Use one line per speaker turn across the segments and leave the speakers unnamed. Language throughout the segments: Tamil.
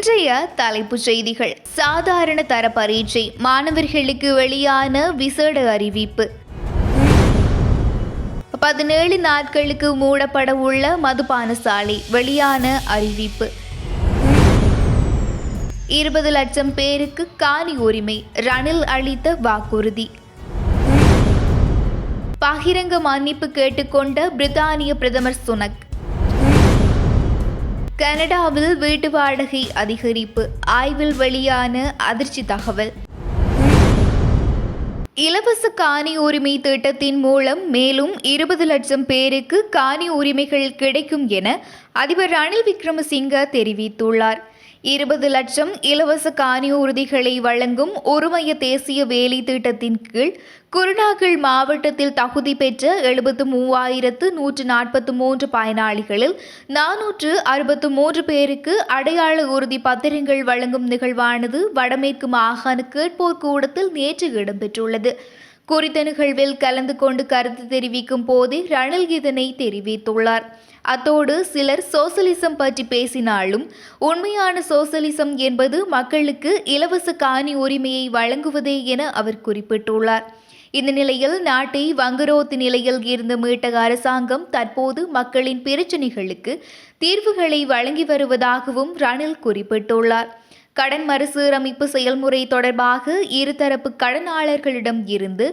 இன்றைய தலைப்புச் செய்திகள். சாதாரண தர பரீட்சை மாணவர்களுக்கு வெளியான விசேட அறிவிப்பு. பதினேழு நாட்களுக்கு மூடப்பட உள்ள மதுபான சாலை வெளியான அறிவிப்பு. இருபது லட்சம் பேருக்கு காணி உரிமை ரணில் அளித்த வாக்குறுதி. பகிரங்க மன்னிப்பு கேட்டுக்கொண்ட பிரித்தானிய பிரதமர் சுனக். கனடாவில் வீட்டு வாடகை அதிகரிப்பு ஆய்வில் வெளியான அதிர்ச்சி தகவல். இலவச காணி உரிமை திட்டத்தின் மூலம் மேலும் இருபது லட்சம் பேருக்கு காணி உரிமைகள் கிடைக்கும் என அதிபர் ரணில் விக்ரமசிங்க தெரிவித்துள்ளார். இருபது லட்சம் இலவச காணி உறுதிகளை வழங்கும் ஒருமைய தேசிய வேலை திட்டத்தின் கீழ் குருநாகல் மாவட்டத்தில் தகுதி பெற்ற எழுபத்து மூவாயிரத்து நூற்று நாற்பத்து மூன்று பயனாளிகளில் நானூற்று அறுபத்து மூன்று பேருக்கு அடையாள உறுதி பத்திரங்கள் வழங்கும் நிகழ்வானது வடமேற்கு மாகாண கேட்போர் கூடத்தில் நேற்று இடம்பெற்றுள்ளது. குறித்த நிகழ்வில் கலந்து கொண்டு கருத்து தெரிவிக்கும் போது ரணில் இதனை தெரிவித்துள்ளார். அத்தோடு சிலர் சோசலிசம் பற்றி பேசினாலும் உண்மையான சோசலிசம் என்பது மக்களுக்கு இலவச காணி உரிமையை வழங்குவதே என அவர் குறிப்பிட்டுள்ளார். இந்த நிலையில் நாட்டை வங்குரோத்து நிலையில் இருந்து மீட்ட அரசாங்கம் தற்போது மக்களின் பிரச்சினைகளுக்கு தீர்வுகளை வழங்கி வருவதாகவும் ரணில் குறிப்பிட்டுள்ளார். கடன் மறுசீரமைப்பு செயல்முறை தொடர்பாக இருதரப்பு கடனாளர்களிடம் இருந்து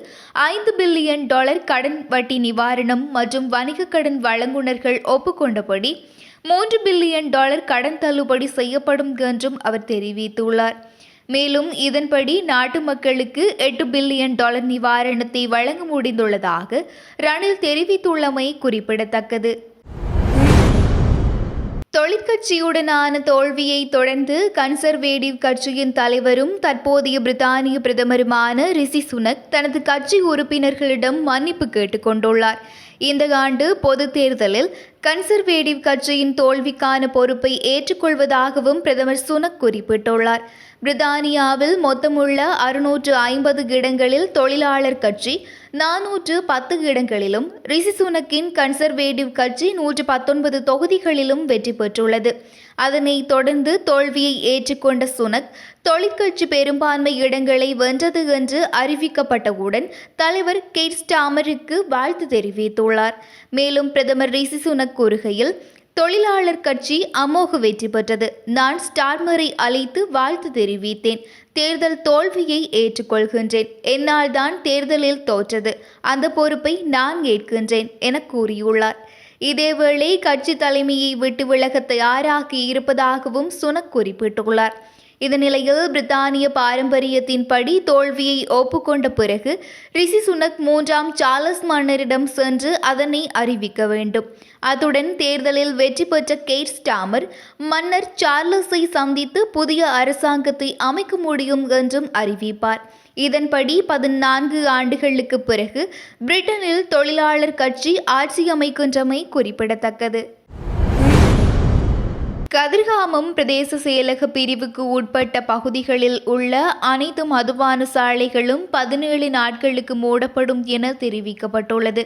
ஐந்து பில்லியன் டாலர் கடன் வட்டி நிவாரணம் மற்றும் வணிக கடன் வழங்குனர்கள் ஒப்புக்கொண்டபடி மூன்று பில்லியன் டாலர் கடன் தள்ளுபடி செய்யப்படும் என்றும் அவர் தெரிவித்துள்ளார். மேலும் இதன்படி நாட்டு மக்களுக்கு எட்டு பில்லியன் டாலர் நிவாரணத்தை வழங்க முடிந்துள்ளதாக ரணில் தெரிவித்துள்ளமை குறிப்பிடத்தக்கது. தொழிற்கட்சியுடனான தோல்வியை தொடர்ந்து கன்சர்வேட்டிவ் கட்சியின் தலைவரும் தற்போதைய பிரித்தானிய பிரதமருமான ரிஷி சுனக் தனது கட்சி உறுப்பினர்களிடம் மன்னிப்பு கேட்டுக்கொண்டுள்ளார் இந்த ஆண்டு பொதுத் தேர்தலில் கன்சர்வேட்டிவ் கட்சியின் தோல்விக்கான பொறுப்பை ஏற்றுக்கொள்வதாகவும் பிரதமர் சுனக் குறிப்பிட்டுள்ளார். பிரித்தானியாவில் மொத்தமுள்ள அறுநூற்று ஐம்பது இடங்களில் தொழிலாளர் கட்சி நானூற்று பத்து இடங்களிலும் ரிசிசுனக்கின் கன்சர்வேட்டிவ் கட்சி நூற்று பத்தொன்பது தொகுதிகளிலும் வெற்றி பெற்றுள்ளது. அதனைத் தொடர்ந்து தோல்வியை ஏற்றுக்கொண்ட சுனக் தொழிற்கட்சி பெரும்பான்மை இடங்களை வென்றது என்று அறிவிக்கப்பட்டவுடன் தலைவர் கேட் ஸ்டாமருக்கு வாழ்த்து தெரிவித்துள்ளார். மேலும் பிரதமர் ரிசிசுனக் கூறுகையில் தொழிலாளர் கட்சி அமோக வெற்றி பெற்றது. நான் ஸ்டார்மரை அழைத்து வாழ்த்து தெரிவித்தேன். தேர்தல் தோல்வியை ஏற்றுக்கொள்கின்றேன். என்னால் தான் தேர்தலில் தோற்றது. அந்த பொறுப்பை நான் ஏற்கின்றேன் என கூறியுள்ளார். இதேவேளை கட்சி தலைமையை விட்டு விலக தயாராகி இருப்பதாகவும் சுனக் குறிப்பிட்டுள்ளார். இந்நிலையில் பிரித்தானிய பாரம்பரியத்தின்படி தோல்வியை ஒப்புக்கொண்ட பிறகு ரிஷி சுனக் மூன்றாம் சார்லஸ் மன்னரிடம் சென்று அதனை அறிவிக்க வேண்டும். அத்துடன் தேர்தலில் வெற்றி பெற்ற கேட் ஸ்டாமர் மன்னர் சார்லஸை சந்தித்து புதிய அரசாங்கத்தை அமைக்க முடியும் என்றும் அறிவிப்பார். இதன்படி பதினான்கு ஆண்டுகளுக்கு பிறகு பிரிட்டனில் தொழிலாளர் கட்சி ஆட்சி அமைக்கின்றமை குறிப்பிடத்தக்கது. கதிர்காமம் பிரதேச செயலக பிரிவுக்கு உட்பட்ட பகுதிகளில் உள்ள அனைத்து மதுபான சாலைகளும் பதினேழு நாட்களுக்கு மூடப்படும் என தெரிவிக்கப்பட்டுள்ளது.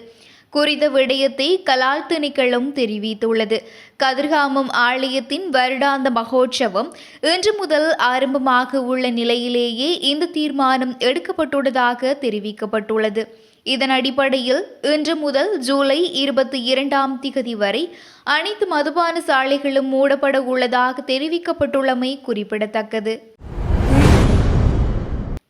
குறித்த விடயத்தை கலால் திணைக்களம் தெரிவித்துள்ளது. கதிர்காமம் ஆலயத்தின் வருடாந்த மகோற்சவம் இன்று முதல் ஆரம்பமாக உள்ள நிலையிலேயே இந்த தீர்மானம் எடுக்கப்பட்டுள்ளதாக தெரிவிக்கப்பட்டுள்ளது. இதன் அடிப்படையில் இன்று முதல் ஜூலை இருபத்தி இரண்டாம் திகதி வரை அனைத்து மதுபான சாலைகளும் மூடப்பட உள்ளதாக தெரிவிக்கப்பட்டுள்ளமை குறிப்பிடத்தக்கது.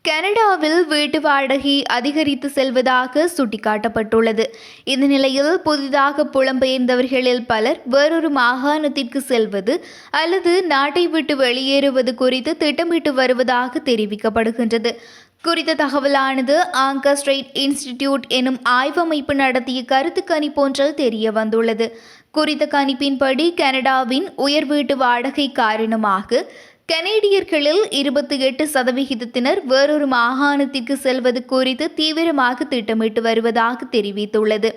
கனடாவில் வீட்டு வாடகை அதிகரித்து செல்வதாக சுட்டிக்காட்டப்பட்டுள்ளது. இந்த நிலையில் புதிதாக புலம்பெயர்ந்தவர்களில் பலர் வேறொரு மாகாணத்திற்கு செல்வது அல்லது நாட்டை விட்டு வெளியேறுவது குறித்து திட்டமிட்டு வருவதாக தெரிவிக்கப்படுகின்றது. குறித்த தகவலானது ஆங்கர் இன்ஸ்டிடியூட் எனும் ஆய்வமைப்பு நடத்திய கருத்து கணிப்பொன்றில் தெரிய வந்துள்ளது குறித்த கணிப்பின்படி கனடாவின் உயர் வீட்டு வாடகை காரணமாக கனேடியர்களில் இருபத்தி எட்டு சதவிகிதத்தினர் வேறொரு மாகாணத்திற்கு செல்வது குறித்து தீவிரமாக திட்டமிட்டு வருவதாக தெரிவித்துள்ளது.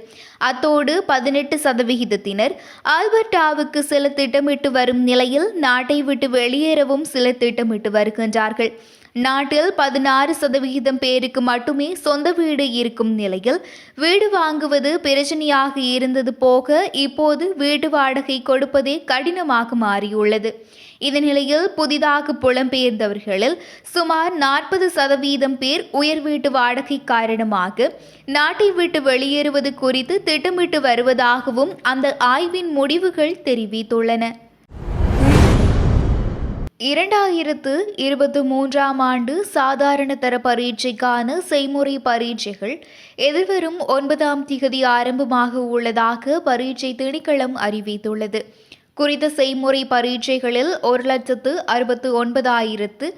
அத்தோடு பதினெட்டு சதவிகிதத்தினர் ஆல்பர்டாவுக்கு சில திட்டமிட்டு வரும் நிலையில் நாட்டை விட்டு வெளியேறவும் சில திட்டமிட்டு வருகின்றார்கள். நாட்டில் பதினாறு சதவிகிதம் பேருக்கு மட்டுமே சொந்த வீடு இருக்கும் நிலையில் வீடு வாங்குவது பிரச்சனையாக இருந்தது போக இப்போது வீட்டு வாடகை கொடுப்பதே கடினமாக மாறியுள்ளது. இந்த நிலையில் புதிதாக புலம்பெயர்ந்தவர்களில் சுமார் நாற்பது சதவீதம் பேர் உயர் வீட்டு வாடகை காரணமாக நாட்டை விட்டு வெளியேறுவது குறித்து திட்டமிட்டு வருவதாகவும் அந்த ஆய்வின் முடிவுகள் தெரிவித்துள்ளன. இரண்டாயிரத்து இருபத்தி மூன்றாம் ஆண்டு சாதாரண தர பரீட்சைக்கான செய்முறை பரீட்சைகள் எதிர்வரும் ஒன்பதாம் திகதி ஆரம்பமாக உள்ளதாக பரீட்சை திணைக்களம் அறிவித்துள்ளது. குறித்த செய்முறை பரீட்சைகளில் ஒரு லட்சத்து அறுபத்து ஒன்பதாயிரத்து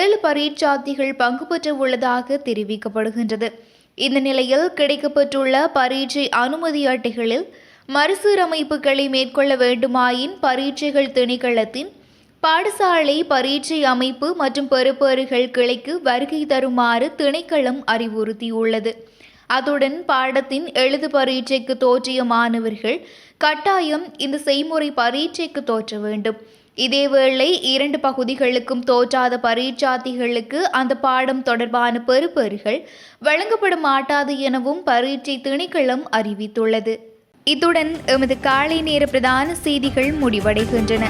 ஏழு பரீட்சார்த்திகள் பங்கு பெற்று உள்ளதாக தெரிவிக்கப்படுகின்றது. இந்த நிலையில் கிடைக்கப்பெற்றுள்ள பரீட்சை அனுமதி அட்டைகளில் மறுசீரமைப்புகளை மேற்கொள்ள வேண்டுமாயின் பரீட்சைகள் திணைக்களத்தின் பாடசாலை பரீட்சை அமைப்பு மற்றும் பெறுபேறுகள் கிளைக்கு வருகை தருமாறு திணைக்களம் அறிவுறுத்தியுள்ளது. அத்துடன் பாடத்தின் எழுது பரீட்சைக்கு தோற்றிய மாணவர்கள் கட்டாயம் இந்த செய்முறை பரீட்சைக்கு தோற்ற வேண்டும். இதேவேளை இரண்டு பகுதிகளுக்கும் தோற்றாத பரீட்சார்த்திகளுக்கு அந்த பாடம் தொடர்பான பெறுபேறுகள் வழங்கப்பட மாட்டாது எனவும் பரீட்சை திணைக்களம் அறிவித்துள்ளது. இத்துடன் எமது காலை நேர பிரதான செய்திகள் முடிவடைகின்றன.